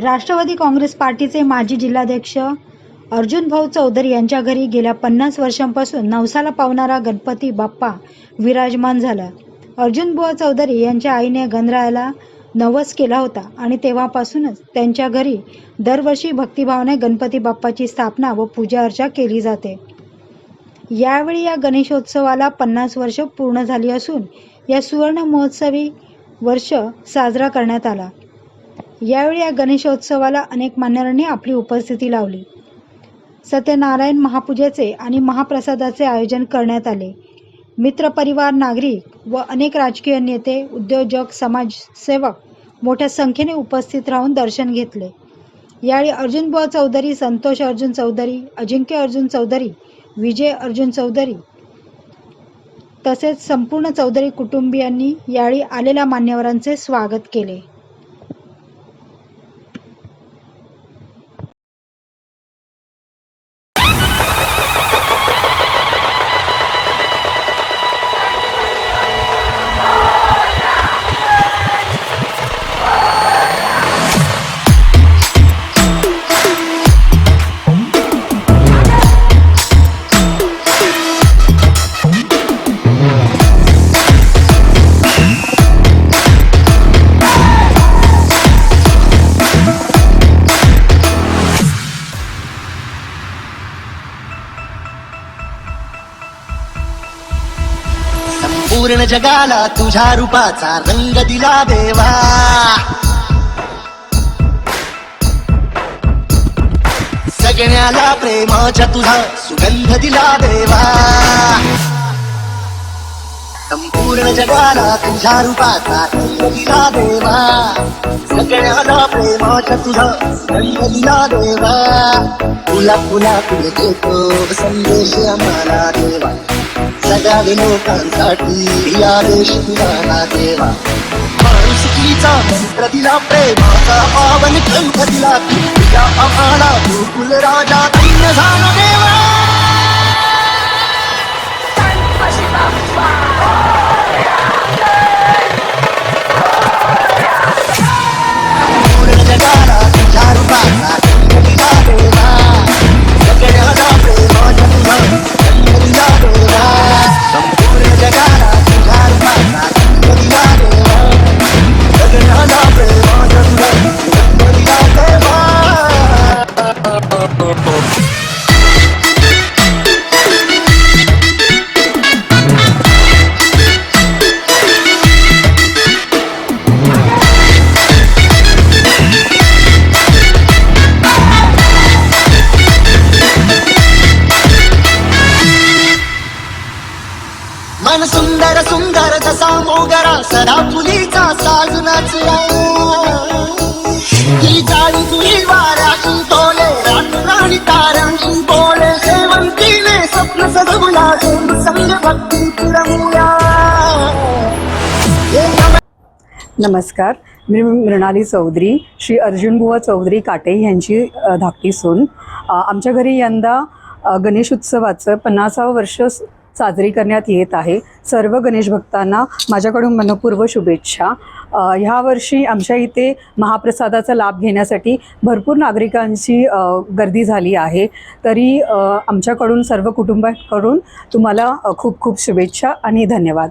राष्ट्रवादी काँग्रेस पार्टीचे माजी जिल्हाध्यक्ष अर्जुन भाऊ चौधरी यांच्या घरी गेल्या पन्नास वर्षांपासून नवसाला पावणारा गणपती बाप्पा विराजमान झाला. अर्जुन बुवा चौधरी यांच्या आईने गणरायाला नवस केला होता आणि तेव्हापासूनच त्यांच्या घरी दरवर्षी भक्तिभावाने गणपती बाप्पाची स्थापना व पूजा अर्चा केली जाते. यावेळी या गणेशोत्सवाला पन्नास वर्ष पूर्ण झाली असून या सुवर्ण महोत्सवी वर्ष साजरा करण्यात आला. यावेळी या गणेशोत्सवाला अनेक मान्यवरांनी आपली उपस्थिती लावली. सत्यनारायण महापूजेचे आणि महाप्रसादाचे आयोजन करण्यात आले. मित्रपरिवार नागरिक व अनेक राजकीय नेते उद्योजक समाजसेवक मोठ्या संख्येने उपस्थित राहून दर्शन घेतले. यावेळी अर्जुन बुवा चौधरी संतोष अर्जुन चौधरी अजिंक्य अर्जुन चौधरी विजय अर्जुन चौधरी तसेच संपूर्ण चौधरी कुटुंबियांनी यावेळी आलेल्या मान्यवरांचे स्वागत केले. पूर्ण जगाला तुझ्या रूपाचा रंग दिला देवा. सगळ्याला प्रेमाच्या तुझा सुगंध दिला देवा. संपूर्ण जगाला तुझ्या रूपाचा रंग दिला देवा. सगळ्याला प्रेमाच्या तुझा सुगंध दिला देवा. तुला तुला तुला देतो संदेश आम्हाला देवा. सगळ्या लोकांसाठी या देश तुला देवा. माणुसकीचा मंत्र दिला प्रेमाचा पावन ग्रंथ दिला तुझ्या आम्हाला गोकुल राजा धन्य झाला देवा. मन सुंदर सुंदर जसा मोगरा सदा फुलीचा साज बोले सेवंतीने स्वप्न सजवला संग भक्ती पुरवूया नमस्कार मी मृणाली चौधरी श्री अर्जुनबुवा चौधरी काटे यांची धाकटी सून. आमच्या घरी यंदा गणेश उत्सवाचं पन्नासावं वर्ष साजरी करण्यात येत आहे. सर्व गणेश भक्तांना माझ्याकडून मनपूर्व शुभेच्छा. ह्या वर्षी आमच्या इथे महाप्रसादाचा लाभ घेण्यासाठी भरपूर नागरिकांची गर्दी झाली आहे. तरी आमच्याकडून सर्व कुटुंबाकडून तुम्हाला खूप खूप शुभेच्छा आणि धन्यवाद.